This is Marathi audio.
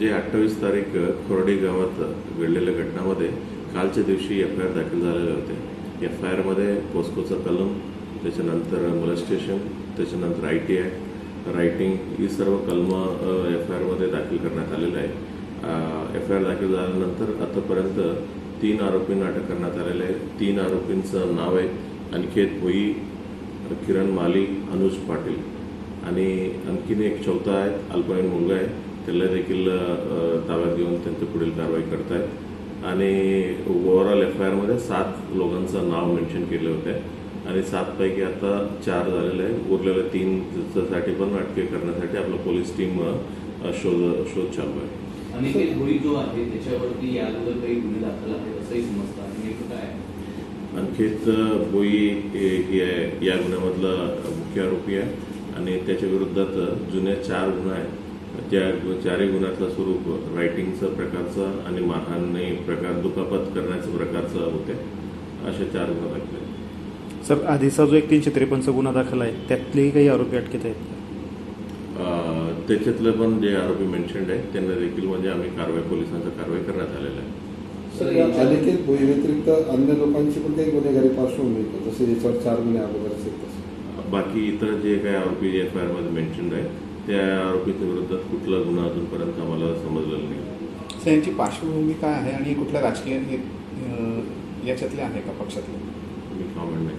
जे अठ्ठावीस तारीख खोरडे गावात घडलेल्या घटनामध्ये कालच्या दिवशी एफ आय आर दाखल झालेले होते. एफ आय आरमध्ये पोस्कोचं कलम त्याच्यानंतर मलस्टेशन त्याच्यानंतर आय टी आय रायटिंग ही सर्व कलमं एफ आय आरमध्ये दाखल करण्यात आलेलं आहे. एफ आय आर दाखल झाल्यानंतर आतापर्यंत तीन आरोपींना अटक करण्यात आलेलं आहे तीन आरोपींचं नाव आहे अनिकेत भोई किरण माली अनुज पाटील. आणि आणखीन एक चौथा आहे अल्पवयीन मुलगा आहे. त्याला देखील ताब्यात घेऊन त्यांची पुढील कारवाई करतायत. आणि ओव्हरऑल एफ आय आरमध्ये सात लोकांचं नाव मेन्शन केलं होतं. आणि सातपैकी आता चार झालेले आहे उरलेल्या तीन साठी पण अटके करण्यासाठी आपलं पोलीस टीम शोध शोध चालू आहे. आणि ते जो आहे त्याच्यावरती या अगोदर काही गुन्हे दाखल आहेत असंही समजतं. आणि नेमकं काय आहे? आणखीत बोई हे आहे या गुन्ह्यामधला मुख्य आरोपी आहे. आणि त्याच्या विरोधात जुने चार गुन्हे आहेत. त्या चारही गुन्ह्यातलं स्वरूप रायटिंगचं प्रकारचं आणि मारहाणी प्रकार दुखापत करण्याचं प्रकारचं होते असे चार गुन्हे दाखले आहेत. सर आधीचा जो एक तीनशे त्रेपन्नचा गुन्हा दाखल आहे त्यातलेही काही आरोपी अटकेत आहेत त्याच्यातले पण जे आरोपी मेन्शन्ड आहेत त्यांना देखील म्हणजे आम्ही कारवाई पोलिसांचा कारवाई करण्यात आलेला आहे सर या व्यतिरिक्त अन्य लोकांची पण काही गुन्हेगारी पार्श्वभूमी? जसे याच्यावर चार गुन्हे अगोदरचे आहेत बाकी इतर जे काही आरोपी एफ आय आरमध्ये मेन्शन्ड आहे त्या आरोपीच्या विरोधात कुठला गुन्हा अजूनपर्यंत आम्हाला समजलेला नाही. सर यांची पार्श्वभूमी काय आहे आणि कुठल्या राजकीय हे- याच्यातले आहे का पक्षातले? मी कॉमेंट नाही